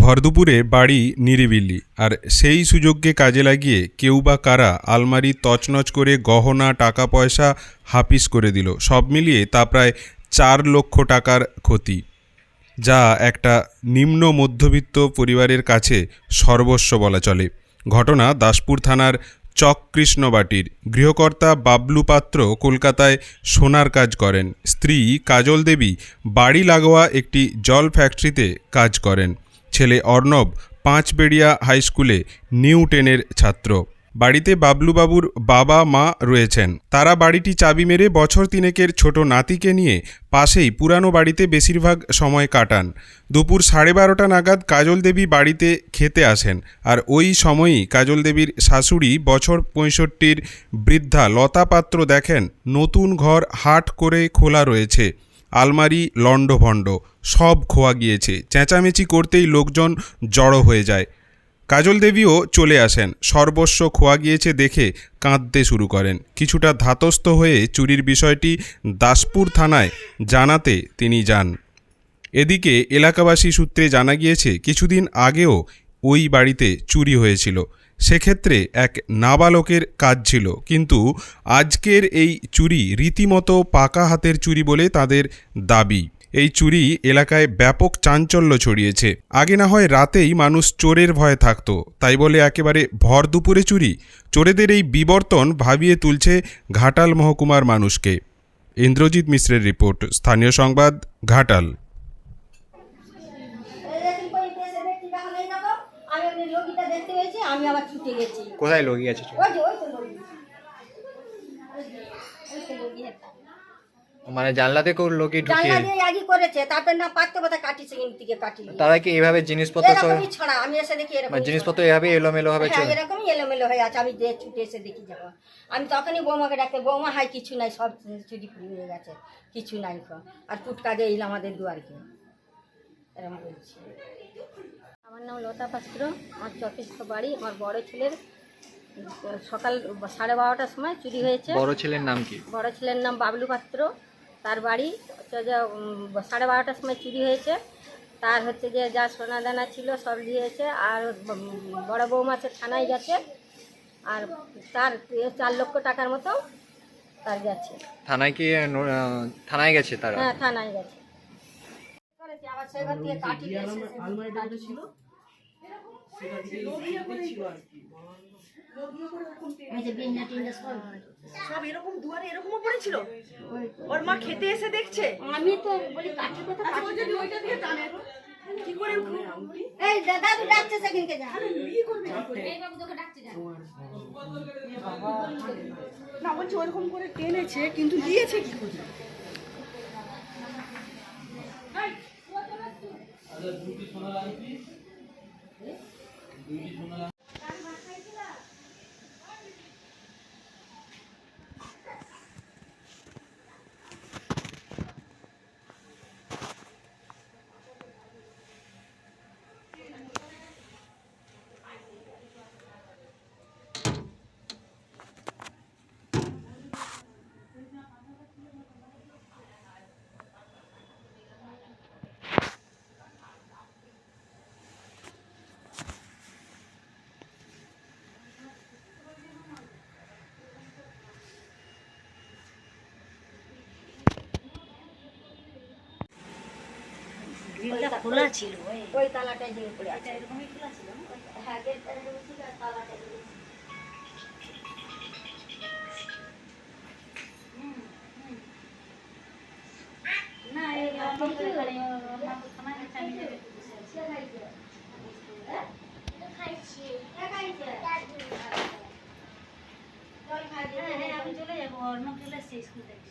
ভরদুপুরে বাড়ি নিরিবিলি, আর সেই সুযোগকে কাজে লাগিয়ে কেউ বা কারা আলমারি তছনছ করে গহনা টাকা পয়সা হাপিস করে দিল। সব মিলিয়ে তা প্রায় চার লক্ষ টাকার ক্ষতি, যা একটা নিম্ন মধ্যবিত্ত পরিবারের কাছে সর্বস্ব বলা চলে। ঘটনা দাসপুর থানার চককৃষ্ণবাটির। গৃহকর্তা বাবলু পাত্র কলকাতায় সোনার কাজ করেন। স্ত্রী কাজল দেবী বাড়ি লাগোয়া একটি জল ফ্যাক্টরিতে কাজ করেন। ছেলে অর্ণব পাঁচবেড়িয়া হাই স্কুলে নিউ টেনের ছাত্র। বাড়িতে বাবলুবাবুর বাবা মা রয়েছেন। তারা বাড়িটি চাবি মেরে বছর তিনেকের ছোট নাতিকে নিয়ে পাশেই পুরানো বাড়িতে বেশিরভাগ সময় কাটান। দুপুর সাড়ে বারোটা নাগাদ কাজল দেবী বাড়িতে খেতে আসেন আর ওই সময়ই কাজল দেবীর শাশুড়ি বছর পঁয়ষট্টির বৃদ্ধা লতা পাত্র দেখেন নতুন ঘর হাট করে খোলা রয়েছে। আলমারি, লণ্ডভণ্ড, সব খোয়া গিয়েছে। চেঁচামেচি করতেই লোকজন জড়ো হয়ে যায়। কাজল দেবীও চলে আসেন। সর্বস্ব খোয়া গিয়েছে দেখে কাঁদতে শুরু করেন। কিছুটা ধাতস্থ হয়ে চুরির বিষয়টি দাসপুর থানায় জানাতে তিনি যান। এদিকে এলাকাবাসী সূত্রে জানা গিয়েছে, কিছুদিন আগেও ওই বাড়িতে চুরি হয়েছিল। সেক্ষেত্রে এক নাবালকের কাজ ছিল। কিন্তু আজকের এই চুরি রীতিমতো পাকা হাতের চুরি বলে তাদের দাবি। এই চুরি এলাকায় ব্যাপক চাঞ্চল্য ছড়িয়েছে। আগে না হয় রাতেই মানুষ চোরের ভয়ে থাকত। তাই বলে একেবারে ভর দুপুরে চুরি, চোরেদের এই বিবর্তন ভাবিয়ে তুলছে ঘাটাল মহকুমার মানুষকে। ইন্দ্রজিৎ মিশ্রের রিপোর্ট, স্থানীয় সংবাদ, ঘাটাল আমি ওই রোগীটা দেখতে পেয়েছি আমি আবার ছুটে গেছি কোথায় লগি আছে? যে যে। মানে জানলাতে কেউ জানলা দিয়ে আগি করেছে তারপর না পারতে পারতে কাটিছে কিন্তু থেকে কাটিয়ে তারা কি এইভাবে জিনিসপত্র সব ছড়া আমি এসে দেখি এরকম মানে জিনিসপত্র এভাবে এলোমেলো ভাবে হ্যাঁ চলে। এরকমই এলোমেলো হয়ে আছে আমি দিয়ে ছুটে এসে দেখি যাব আমি তখনই বৌমাকে ডাকতে বৌমা হাই কিছু নাই সব চুরি ফুরি হয়ে গেছে কিছু নাই আর ফুটকা দিয়ে এলো আমাদের দুয়ারকে। এরকম বলছি আমার নাম লতা পাত্র। আমার চকিষ্ঠ বাড়ি আমার বড় ছেলের সকাল সাড়ে বারোটার সময় চুরি হয়েছে। বড় ছেলের নাম কি? বড় ছেলের নাম বাবলু পাত্র। তার বাড়ি হচ্ছে যে সাড়ে বারোটার সময় চুরি হয়েছে। তার হচ্ছে যে যা সোনা দানা ছিল সব দিয়েছে। আর বড় বৌমা সে থানায় গেছে। আর তার চার লক্ষ টাকার মতো তার গেছে। থানায় কি থানায় গেছে তারা? হ্যাঁ থানায় গেছে। করেছে, আবার সেখান থেকে দিয়ে কাটি ছিল। এই যে বিন্না টিন্না সব। সব এরকম দুয়ারে এরকমও পড়েছিল? ওর মা খেতে এসে দেখছে? আমি তো বলি কাঠি কথা আচ্ছা, ওই যদি ওইটা দিয়ে টানে। কি করে এই দাদা তো ডাকছে সেখানকে যা। বিয়ে করবে এই বাবু তোকে ডাকছে যা। না বলছে ওরকম করে টেনেছে কিন্তু দিয়েছে কি করে? 因为什呢？খোলা ছিল ওই। তালাটাই ভেঙে পড়ে আছে। হ্যাঁ গেটটা এরকম ছিল আর তালাটা না এই রকম করে করে থানায় গেছে আমি যে আমি চলে যাব। অন্য চলে এসছে স্কুল থেকে।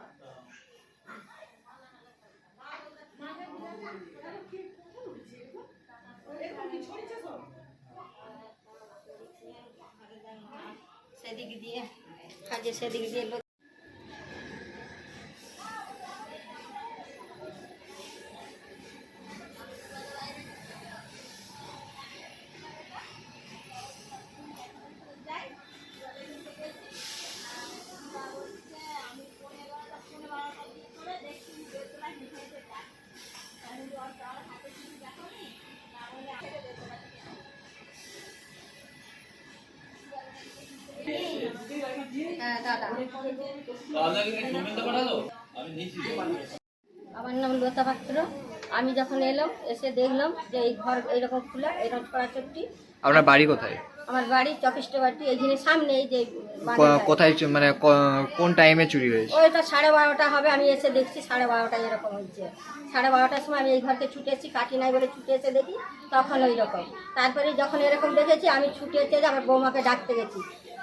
জিজ্ঞেস করতে কি কি গেছে সেদিক আমার নাম লতা পাত্র। আমি যখন এলাম এসে দেখলাম যে এই ঘর এইরকম খোলা এরকম ছড়াছড়ি আপনার বাড়ি কোথায়? আমার বাড়ি চকিষ্ট বাড়ি এইখানে সামনে এই যে কোথায় মানে কোন টাইমে চুরি হয়েছে? ওইটা সাড়ে বারোটা হবে আমি এসে দেখছি সাড়ে বারোটা এরকম হচ্ছে সাড়ে বারোটার সময় আমি এই ঘরকে ছুটে এসেছি কাটি নাই বলে ছুটে এসে দেখি তখন ওই রকম তারপরে যখন এরকম দেখেছি আমি ছুটে এসে আমার বৌমাকে ডাকতে গেছি।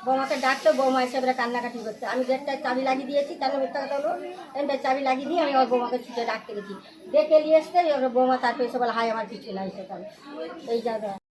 বৌমাকে ডাকতো বৌমা এসে এবারে কান্নাকাটি করছে। আমি গেটটায় চাবি লাগিয়ে দিয়েছি, কেন মিথ্যা কথা হলো এনটায় চাবি লাগিয়ে দিয়ে আমি ওর বৌমাকে ছুটে ডাকতে গেছি ডেকে নিয়ে এসতে ওর বৌমা তারপরে এসে বলে হাই আমার কিছু নাই তাহলে এই জায়গায়।